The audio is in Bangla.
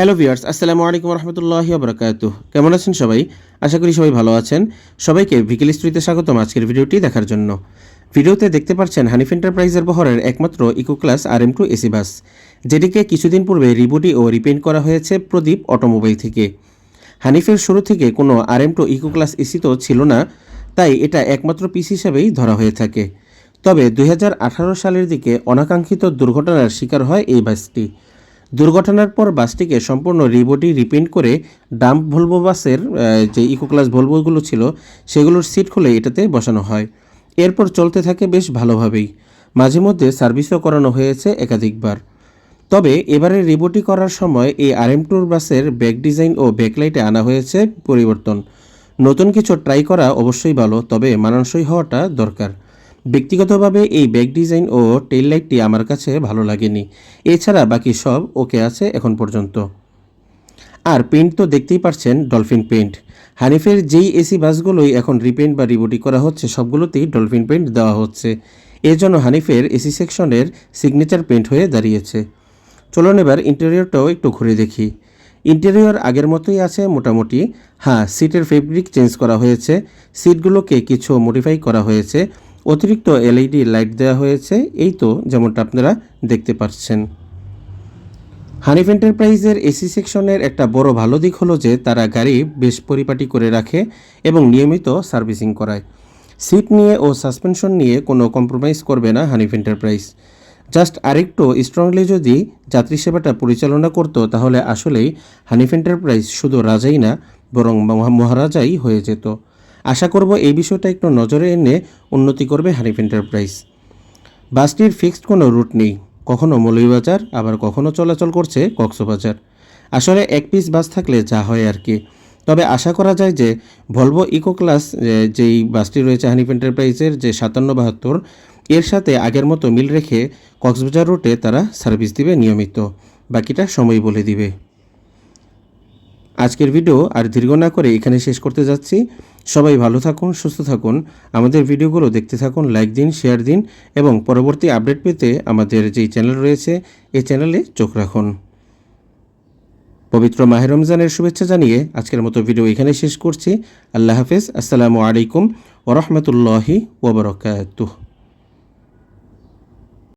হ্যালো ভিউয়ার্স আসসালামু আলাইকুম রহমতুল্লাহি আবরাকাত কেমন আছেন সবাই? আশা করি সবাই ভালো আছেন। সবাইকে ভিকিল স্ট্রিতে স্বাগতম আজকের ভিডিওটি দেখার জন্য। ভিডিওতে দেখতে পাচ্ছেন হানিফ এন্টারপ্রাইজের বহরের একমাত্র eco class R M two AC bus, যেটিকে কিছুদিন পূর্বে রিবুটি ও রিপেন্ট করা হয়েছে প্রদীপ অটোমোবাইল থেকে। হানিফের শুরু থেকে কোনো R M two eco class AC তো ছিল না, তাই এটা একমাত্র পিস হিসাবেই ধরা হয়ে থাকে। তবে দুই হাজার আঠারো সালের দিকে অনাকাঙ্ক্ষিত দুর্ঘটনার শিকার হয় এই বাসটি। দুর্ঘটনার পর বাসটিকে সম্পূর্ণ রিবডি, রিপেন্ট করে ডাম্প ভলভো বাসের যে ইকো ক্লাস ভলভোগুলো ছিল, সেগুলোর সিট খুলে এটাতে বসানো হয়। এরপর চলতে থাকে বেশ ভালোভাবেই। মাঝে মধ্যে সার্ভিসও করানো হয়েছে একাধিকবার। তবে এবারে রিবোটি করার সময় এই আরএম টুর বাসের ব্যাক ডিজাইন ও ব্যাকলাইটে আনা হয়েছে পরিবর্তন। নতুন কিছু ট্রাই করা অবশ্যই ভালো, তবে মানানসই হওয়াটা দরকার। ব্যক্তিগতভাবে এই ব্যাক ডিজাইন ও টেল লাইটটি আমার কাছে ভালো লাগেনি। এছাড়া বাকি সব ওকে আছে এখন পর্যন্ত। আর পেন্ট তো দেখতেই পারছেন, ডলফিন পেন্ট হানিফের যেই এসি বাসগুলোই এখন রিপেন্ট বা রিবুটি করা হচ্ছে, সবগুলোতেই ডলফিন পেন্ট দেওয়া হচ্ছে। এর জন্য হানিফের এসি সেকশনের সিগনেচার পেন্ট হয়ে দাঁড়িয়েছে। চলুন এবার ইন্টেরিয়রটাও একটু ঘুরে দেখি। ইন্টেরিয়র আগের মতোই আছে মোটামুটি। হ্যাঁ সিটের ফেব্রিক চেঞ্জ করা হয়েছে। সিটগুলোকে কিছু মডিফাই করা হয়েছে। অতিরিক্ত এলইডি লাইট দেওয়া হয়েছে, এই তো যেমনটা আপনারা দেখতে পাচ্ছেন। হানিফ এন্টারপ্রাইজের এসি সেকশনের একটা বড় ভালো দিক হলো যে, তারা গাড়ি বেশ পরিপাটি করে রাখে এবং নিয়মিত সার্ভিসিং করায়। সিট নিয়ে ও সাসপেনশন নিয়ে কোনো কম্প্রোমাইজ করবে না হানিফ এন্টারপ্রাইজ। জাস্ট আরেকটু স্ট্রংলি যদি যাত্রী সেবাটা পরিচালনা করতো, তাহলে আসলেই হানিফ এন্টারপ্রাইজ শুধু রাজাই না, বরং মহা- মহারাজাই হয়ে যেত। আশা করব এই বিষয়টা একটু নজরে এনে উন্নতি করবে হানিফ এন্টারপ্রাইজ। বাসটির ফিক্সড কোনো রুট নেই। কখনো মৌলভীবাজার, আবার কখনো চলাচল করছে কক্সবাজার। আসলে এক পিস বাস থাকলে যা হয় আর কি। তবে আশা করা যায় যে ভলভো ইকো ক্লাস যেই বাসটি রয়েছে হানিফ এন্টারপ্রাইজের যে সাতান্ন বাহাত্তর, এর সাথে আগের মতো মিল রেখে কক্সবাজার রুটে তারা সার্ভিস দিবে নিয়মিত। বাকিটা সময় বলে দিবে। আজকের ভিডিও আর দীর্ঘ না করে এখানে শেষ করতে যাচ্ছি। সবাই ভালো থাকুন, সুস্থ থাকুন। আমাদের ভিডিওগুলো দেখতে থাকুন লাইক দিন শেয়ার দিন এবং পরবর্তী আপডেট পেতে আমাদের যেই চ্যানেল রয়েছে, এই চ্যানেলে চোখ রাখুন। পবিত্র মাহের রমজানের শুভেচ্ছা জানিয়ে আজকের মতো ভিডিও এখানে শেষ করছি। আল্লাহ হাফেজ, আসসালামু আলাইকুম ওরহমতুল্লাহি ওবরকাতুহ